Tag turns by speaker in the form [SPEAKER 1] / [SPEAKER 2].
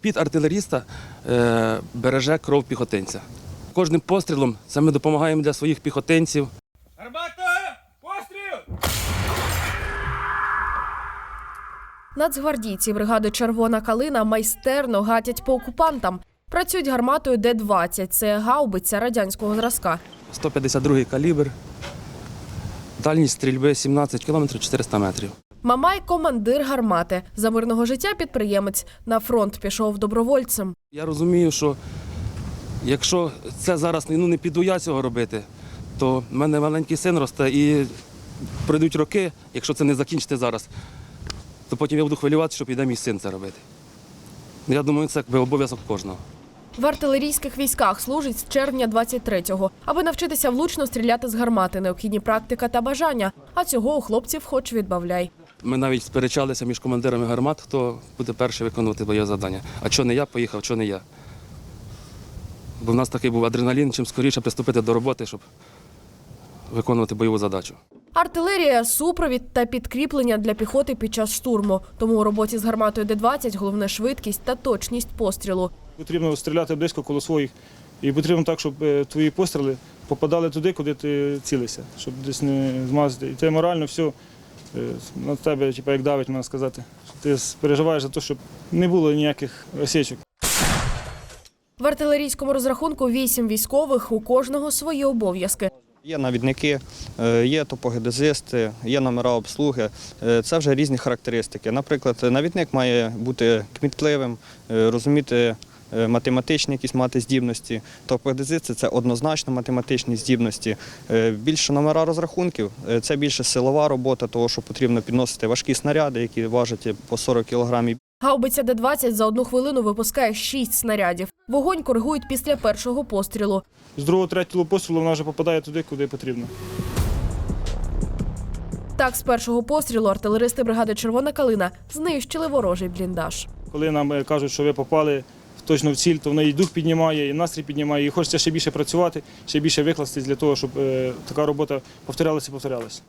[SPEAKER 1] Під артилеріста е, береже кров піхотинця. Кожним пострілом це ми допомагаємо для своїх піхотинців.
[SPEAKER 2] Гармата! Постріл!
[SPEAKER 3] Нацгвардійці бригади Червона калина майстерно гатять по окупантам. Працюють гарматою Д-20. Це гаубиця радянського зразка.
[SPEAKER 1] 152-й калібр. Дальність стрільби 17 км 400 метрів.
[SPEAKER 3] Мамай командир гармати. За мирного життя підприємець. На фронт пішов добровольцем.
[SPEAKER 1] Я розумію, що якщо це зараз ну, не піду я цього робити, то в мене маленький син росте і пройдуть роки, якщо це не закінчити зараз, то потім я буду хвилюватися, що піде мій син це робити. Я думаю, це якби обов'язок кожного.
[SPEAKER 3] В артилерійських військах служить з червня 23-го. Аби навчитися влучно стріляти з гармати, необхідні практика та бажання. А цього у хлопців хоч відбавляй.
[SPEAKER 1] Ми навіть сперечалися між командирами гармат, хто буде перший виконувати бойове завдання. А чого не я поїхав, чого не я. Бо в нас такий був адреналін, чим скоріше приступити до роботи, щоб виконувати бойову задачу.
[SPEAKER 3] Артилерія супровід та підкріплення для піхоти під час штурму. Тому у роботі з гарматою Д-20 головне швидкість та точність пострілу.
[SPEAKER 4] Потрібно стріляти близько коло своїх. І потрібно так, щоб е, твої постріли попадали туди, куди ти цілився, щоб десь не змазати. І ти морально все на тебе, типу, як давить, можна сказати. Ти переживаєш за те, щоб не було ніяких осечок.
[SPEAKER 3] В артилерійському розрахунку вісім військових, у кожного свої обов'язки.
[SPEAKER 5] Є навідники, е, є топогеодезисти, є номера обслуги. Е, Це вже різні характеристики. Наприклад, навідник має бути кмітливим, е, розуміти е, математичні якісь мати здібності. Топогеодезисти – це однозначно математичні здібності. Е, Більше номера розрахунків е, це більше силова робота, того що потрібно підносити важкі снаряди, які важать по 40 кілограмів.
[SPEAKER 3] Гаубиця Д-20 за одну хвилину випускає шість снарядів. Вогонь коригують після першого пострілу.
[SPEAKER 4] З другого, третього пострілу вона вже попадає туди, куди потрібно.
[SPEAKER 3] Так, з першого пострілу артилеристи бригади Червона калина знищили ворожий бліндаж.
[SPEAKER 4] Коли нам е, кажуть, що ви попали точно в ціль, то в неї дух піднімає, і настрій піднімає, і хочеться ще більше працювати, ще більше викластись для того, щоб е, така робота повторялася і повторялася.